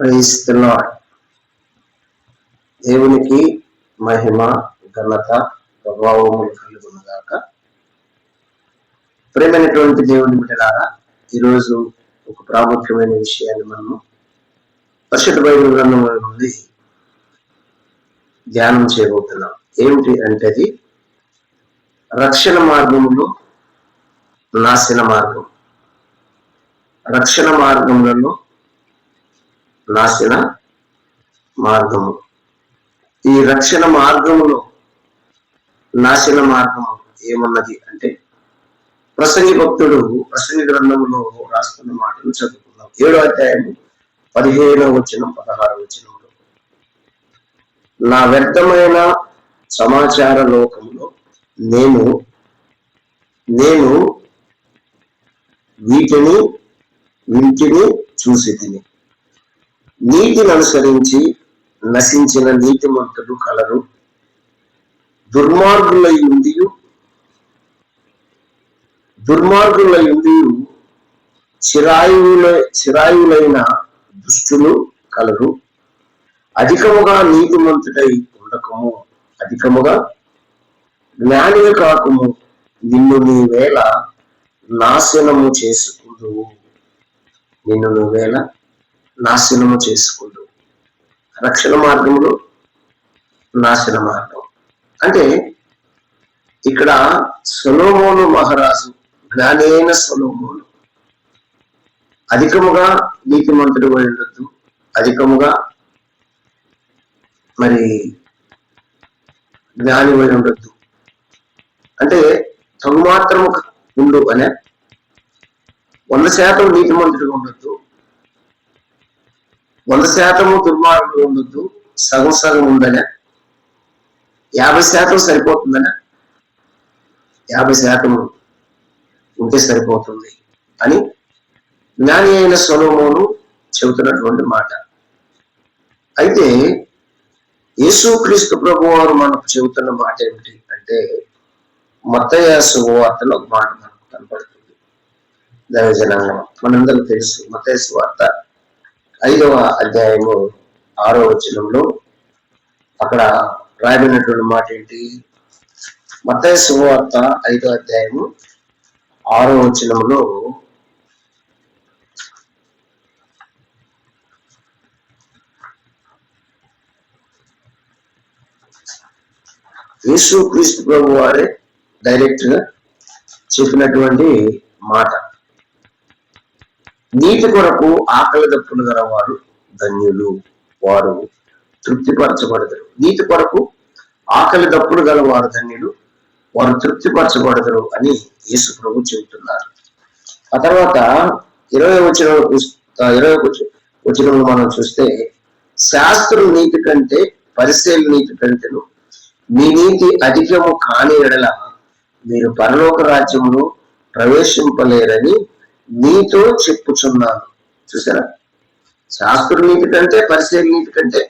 క్రైస్తలాడ్ దేవునికి మహిమ ఘనత ప్రభావములు కలుగునగాక. ప్రేమైనటువంటి దేవుని బిడ్డలారా ఈరోజు ఒక ప్రాముఖ్యమైన విషయాన్ని మనము పరిశుద్ధ బైబిల్ గ్రంథం నుండి ధ్యానం చేయబోతున్నాం. ఏమిటి అంటే అది రక్షణ మార్గములు నాశన మార్గం. రక్షణ మార్గములలో నాశన మార్గము. ఈ రక్షణ మార్గములో నాశన మార్గము ఏమన్నది అంటే ప్రసంగి భక్తుడు ప్రసంగి గ్రంథములో రాసుకున్న మాటలు చదువుకుందాం. ఏడో అధ్యాయం పదిహేనవ వచ్చిన పదహారవ వచనంలో నా వ్యర్థమైన సమాచార లోకంలో నేను నేను వీటిని వింటిని చూసి తిని నీతిని అనుసరించి నశించిన నీతిమంతులు కలరు. దుర్మార్గుల యుండియు దుర్మార్గుల యుండియు చిరాయువుల చిరాయువులైన దుష్టులు కలరు. అధికముగా నీతిమంతుడై ఉండకము అధికముగా జ్ఞానిగా కాకము నిన్ను నీ వేళ నాశనము చేసుకుందువు. నిన్ను నువ్వు వేళ నాశనము చేసుకుంటూ రక్షణ మార్గములు నాశన మార్గం. అంటే ఇక్కడ సొలోమోను మహారాజు జ్ఞానైన సొలోమోను. అధికముగా నీతిమంతుడు అయి ఉండొద్దు అధికముగా మరి జ్ఞాని అయి ఉండొద్దు. అంటే తగు మాత్రము ఉండు అనే వంద శాతం నీతిమంతుడిగా ఉండొద్దు. వంద శాతము దుర్మార్గుడు ఉండొద్దు సగం సగం ఉందనే యాభై శాతం సరిపోతుందనే? యాభై శాతం ఉంటే సరిపోతుంది అని జ్ఞాని అయిన సొలోమోను చెబుతున్నటువంటి మాట. అయితే యేసుక్రీస్తు ప్రభు వారు మనకు చెబుతున్న మాట ఏమిటి అంటే మత్తయ్య శుభవార్తలో ఒక మాట మనకు కనపడుతుంది. దైవజనాంగం మనందరూ తెలుసు మత్తయ్య సువార్త ఐదవ అధ్యాయము ఆరో వచనంలో అక్కడ రాయబడినటువంటి మాట ఏంటి? మత శుభవార్త ఐదో అధ్యాయము ఆరో వచనంలో యేసు క్రీస్తు ప్రభు వారే డైరెక్ట్గా చెప్పినటువంటి మాట. నీటి కొరకు ఆకలి దప్పులు గల వారు ధన్యులు. వారు తృప్తిపరచబడతారు. నీటి కొరకు ఆకలి దప్పులు గల వారు ధన్యులు. వారు తృప్తిపరచబడతారు అని యేసు ప్రభు చెబుతున్నారు. ఆ తర్వాత ఇరవై వచ్చిన ఇరవై వచ్చినప్పుడు మనం చూస్తే శాస్త్రం నీతి కంటే పరిశీలన నీతి కంటేను మీ నీతి అధికము కాని ఎడల మీరు పరలోక రాజ్యమును ప్రవేశింపలేరని నీతో చెప్పుచున్నాను. చూసారా? శాస్త్ర నీతి కంటే పరిశీలి నీతి కంటే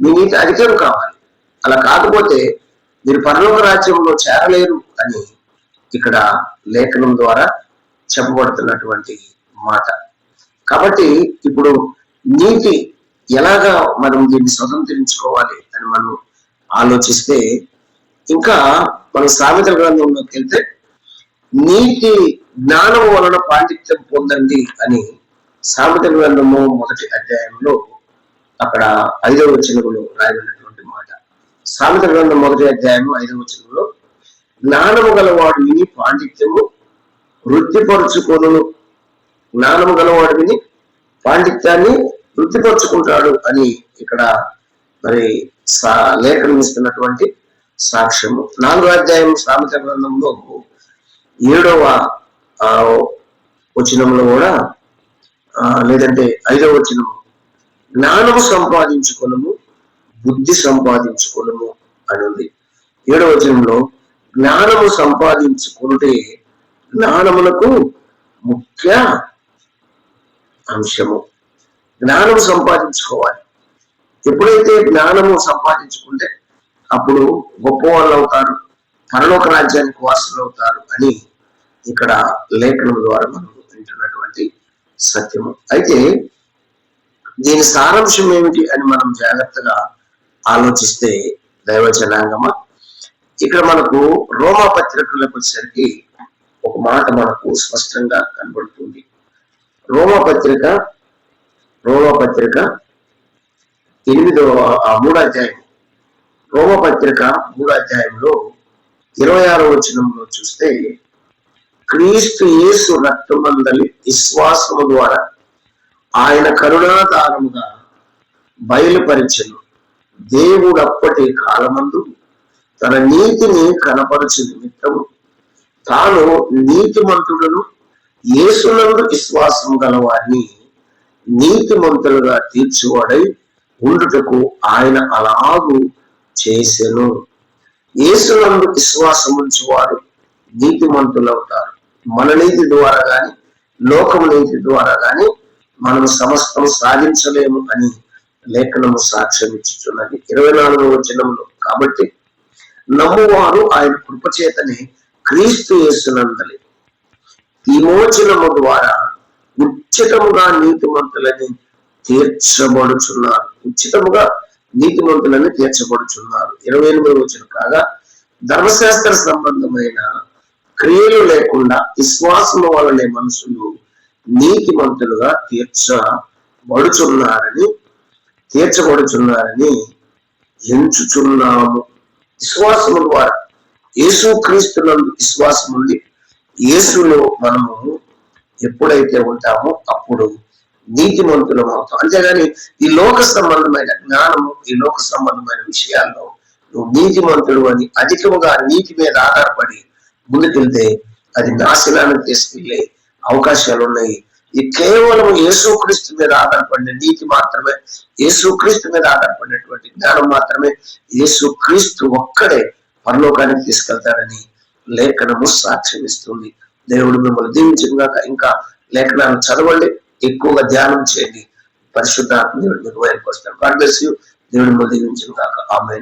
మీ నీతి అధికం కావాలి. అలా కాకపోతే మీరు పరలోక రాజ్యంలో చేరలేరు అని ఇక్కడ లేఖనం ద్వారా చెప్పబడుతున్నటువంటి మాట. కాబట్టి ఇప్పుడు నీతి ఎలాగా మనం దీన్ని స్వతంత్రించుకోవాలి అని మనం ఆలోచిస్తే ఇంకా మన సామెత గ్రంథంలోకి వెళ్తే నీతి జ్ఞానం వలన పాండిత్యం పొందండి అని సామెత గ్రంథము మొదటి అధ్యాయంలో అక్కడ ఐదవ వచనంలో రాయబడినటువంటి మాట. సామెత గ్రంథం మొదటి అధ్యాయం ఐదవ వచనంలో జ్ఞానము గలవాడు విని పాండిత్యము వృత్తిపరుచుకొను. జ్ఞానము గలవాడు విని పాండిత్యాన్ని వృత్తిపరుచుకుంటాడు అని ఇక్కడ మరి సా లేఖనం ఇస్తున్నటువంటి సాక్ష్యము. నాలుగో అధ్యాయం సామెత గ్రంథంలో ఏడవ ఆ వచనంలో కూడా ఆ, లేదంటే ఐదవ వచనము. జ్ఞానము సంపాదించుకొనము బుద్ధి సంపాదించుకొనము అని ఉంది. ఏడవ వచనంలో జ్ఞానము సంపాదించుకుంటే జ్ఞానములకు ముఖ్య అంశము. జ్ఞానము సంపాదించుకోవాలి. ఎప్పుడైతే జ్ఞానము సంపాదించుకుంటే అప్పుడు గొప్పవాళ్ళు అవుతారు పరలోక రాజ్యానికి వాసులు అవుతారు అని ఇక్కడ లేఖనం ద్వారా మనం వింటున్నటువంటి సత్యము. అయితే దీని సారాంశం ఏమిటి అని మనం జాగ్రత్తగా ఆలోచిస్తే దైవ జనాంగమ ఇక్కడ మనకు రోమా పత్రికలకు వచ్చేసరికి ఒక మాట మనకు స్పష్టంగా కనబడుతుంది. రోమా పత్రిక రోమా పత్రిక ఎనిమిదవ ఆ మూడో అధ్యాయం రోమ పత్రిక మూడో అధ్యాయంలో ఇరవై ఆరో వచనంలో చూస్తే క్రీస్తు యేసు రక్తమందలి విశ్వాసము ద్వారా ఆయన కరుణాధారముగా బయలుపరిచను. దేవుడు అప్పటి కాలమందు తన నీతిని కనపరచు నిమిత్తము తాను నీతిమంతులను యేసునందు విశ్వాసం గలవారిని నీతిమంతులుగా తీర్చువాడై ఉండుటకు ఆయన అలాగూ చేసెను. యేసునందు విశ్వాసం ఉంచువారు నీతిమంతులవుతారు. మన నీతి ద్వారా గాని లోకం నీతి ద్వారా గాని మనం సమస్తం సాధించలేము అని లేఖనము సాక్ష్యం ఇచ్చుచున్నది. ఇరవై నాలుగవ వచనంలో. కాబట్టి నమ్మువారు ఆయన కృపచేతనే క్రీస్తు యేసునందలి. విమోచనము ద్వారా ఉచితముగా నీతిమంతులని తీర్చబడుచున్నారు. ఉచితముగా నీతిమంతులని తీర్చబడుచున్నారు. ఇరవై ఎనిమిది వచ్చిన కాగా ధర్మశాస్త్ర సంబంధమైన క్రియలు లేకుండా విశ్వాసము వలనే మనుషులు నీతిమంతులుగా తీర్చబడుచున్నారని తీర్చబడుచున్నారని ఎంచుచున్నాము. విశ్వాసము ద్వారా యేసు క్రీస్తునందు విశ్వాసం ఉంది. యేసులో మనము ఎప్పుడైతే ఉంటామో అప్పుడు నీతిమంతులం అవుతాం. అంతేగాని ఈ లోక సంబంధమైన జ్ఞానము ఈ లోక సంబంధమైన విషయాల్లో నువ్వు నీతిమంతుడు అని అధికముగా నీతి మీద ఆధారపడి ముందుకెళ్తే అది నాశనానికి తీసుకెళ్ళే అవకాశాలు ఉన్నాయి ఇది కేవలం యేసుక్రీస్తు మీద ఆధారపడిన నీతి మాత్రమే యేసుక్రీస్తు మీద ఆధారపడినటువంటి జ్ఞానం మాత్రమే యేసుక్రీస్తు ఒక్కడే పరలోకానికి తీసుకెళ్తారని లేఖనము సాక్ష్యం ఇస్తుంది దేవుడు మిమ్మల్ని దీవించగాక ఇంకా లేఖనాలు చదవండి ఎక్కువగా ధ్యానం చేయండి. పరిశుద్ధ దేవుడు మీకు బయలుపరుస్తాడు గాడ్ బ్లెస్ యూ దేవుడు మిమ్మల్ని దీవించగాక ఆమె